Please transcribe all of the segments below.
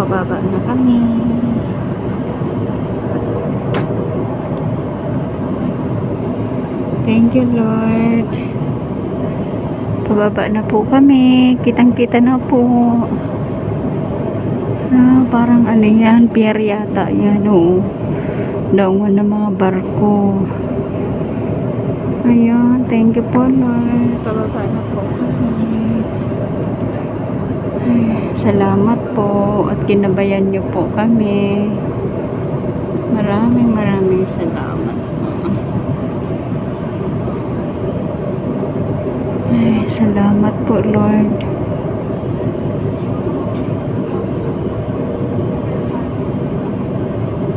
pababa na kami. Thank you, Lord. Pababa na po kami. Kitang-kita na po. Ah, parang ano yan, pier yata yan, oo. Daungan ng mga barko. Ayan, thank you po, Lord. Pababa na po kami. Salamat po at kinabayan niyo po kami. Maraming maraming salamat. Ay, salamat po, Lord.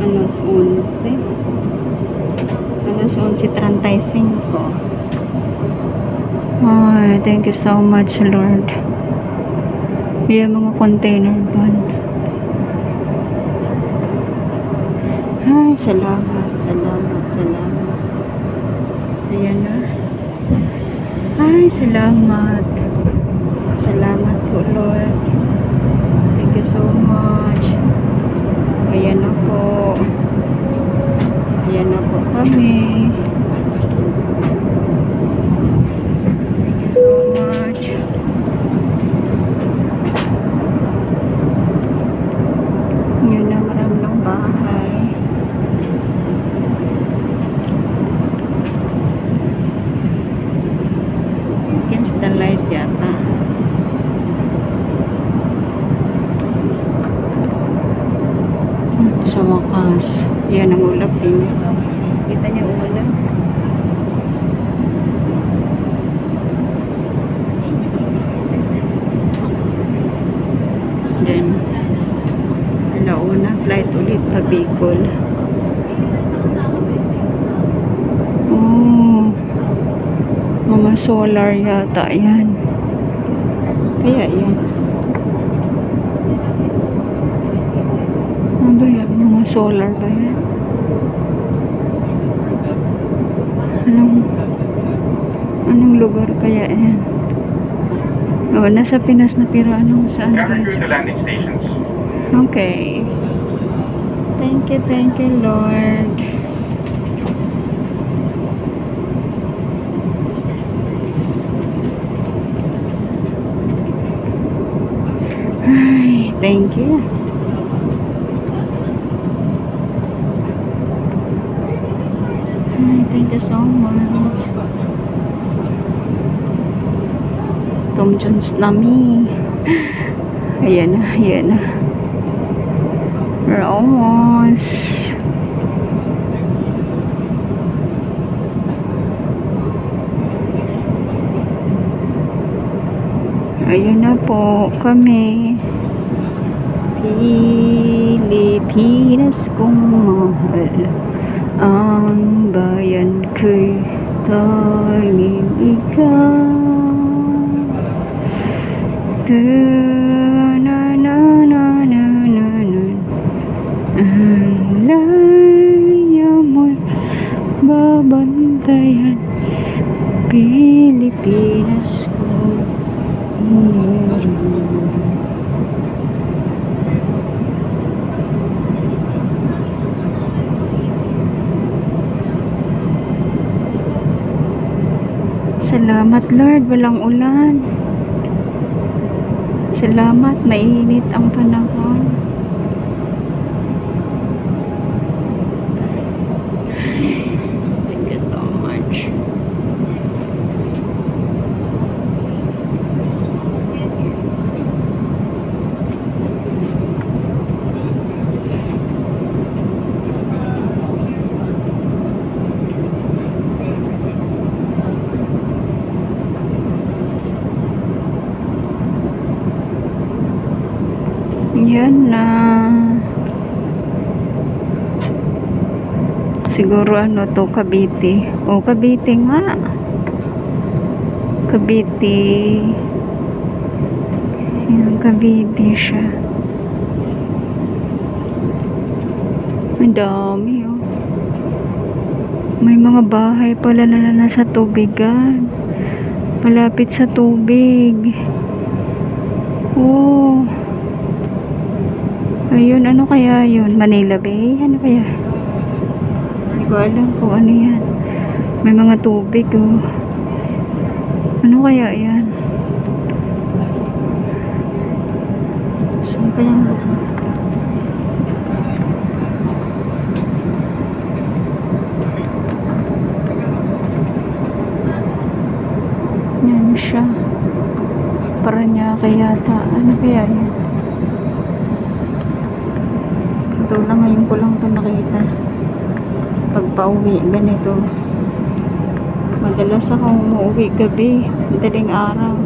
Alas 11. Alas 11.35. Ay, thank you so much, Lord. Yung mga container van. Ay, salamat, salamat, salamat. Ayan na. Ay, salamat. Salamat po, Lord. Thank you so much. Ayan na po. Ayan na po kami. Thank you so much. Yun na marami ng bahay. Against the light yata. Sa wakas. Yan ang ulap din. Kita niyo ulap. Then, alauna flight ulit pa Bicol. Oh, mga solar yata yan. Kaya yan. Ano ba yan? Mga solar ba yan? Anong, anong lugar kaya yan? Oh, nasa Pinas na pero anong saan? Traffic the landing stations. Okay. Thank you, thank you, Lord. Thank you. Ay, thank you so much. Tom Jones nami. Ayan na, ayan na. We're almost. Ayun na po kami. Pilipinas kong mahal. Ang bayan ko'y tanging Salamat Lord, walang ulan. Salamat, mainit ang panahon. Thank you so much. Yan na. Siguro ano to, Cavite. O, Cavite nga. Cavite. Yan, Cavite siya. Ang dami, oh. May mga bahay pala na nasa tubigan. Malapit sa tubig. Oh. Ayun, ano kaya yun? Manila Bay? Ano kaya? Hindi ko alam kung ano yan. May mga tubig, oh. Ano kaya yan? Saan kaya? Yan siya. Paranaque yata. Ano kaya yan? Ito lang ngayon ko lang ito nakita. Pag pauwi, ganito. Madalas akong umuwi gabi. Madaling araw.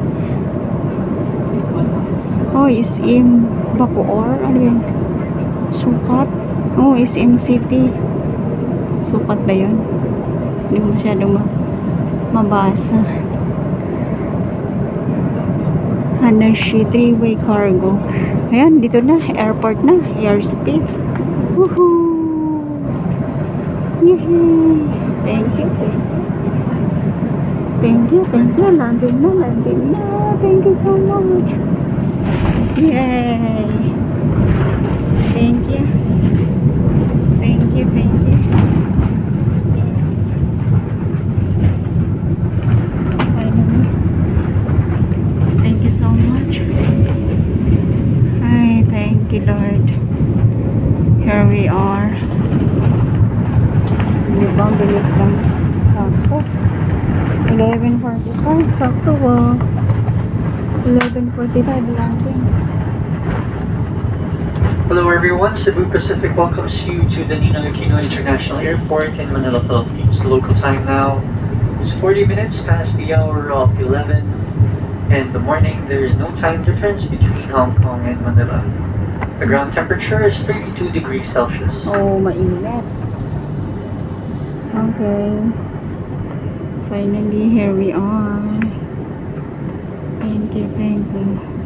Oh, SM Bacoor. Ano yan? Sukat. Oh, SM City. Sukat ba yun? Hindi ko masyadong ma mabasa. Hanashi three-way cargo. Ayan, dito na. Airport na. Airspeed. Woohoo! Yehey! Thank you. Thank you, thank you. Landing na, landing na. Thank you so much. Yay! Thank you. We are. Di ba, bilis lang. Sakto. 11.45. Sakto ba? 11.45 lang. Hello everyone, Cebu Pacific welcomes you to the Ninoy Aquino International Airport in Manila, Philippines. Local time now is 40 minutes past the hour of 11 in the morning. There is no time difference between Hong Kong and Manila. The ground temperature is 32 degrees Celsius. Oh, mainit. Okay. Finally, here we are. Thank you, thank you.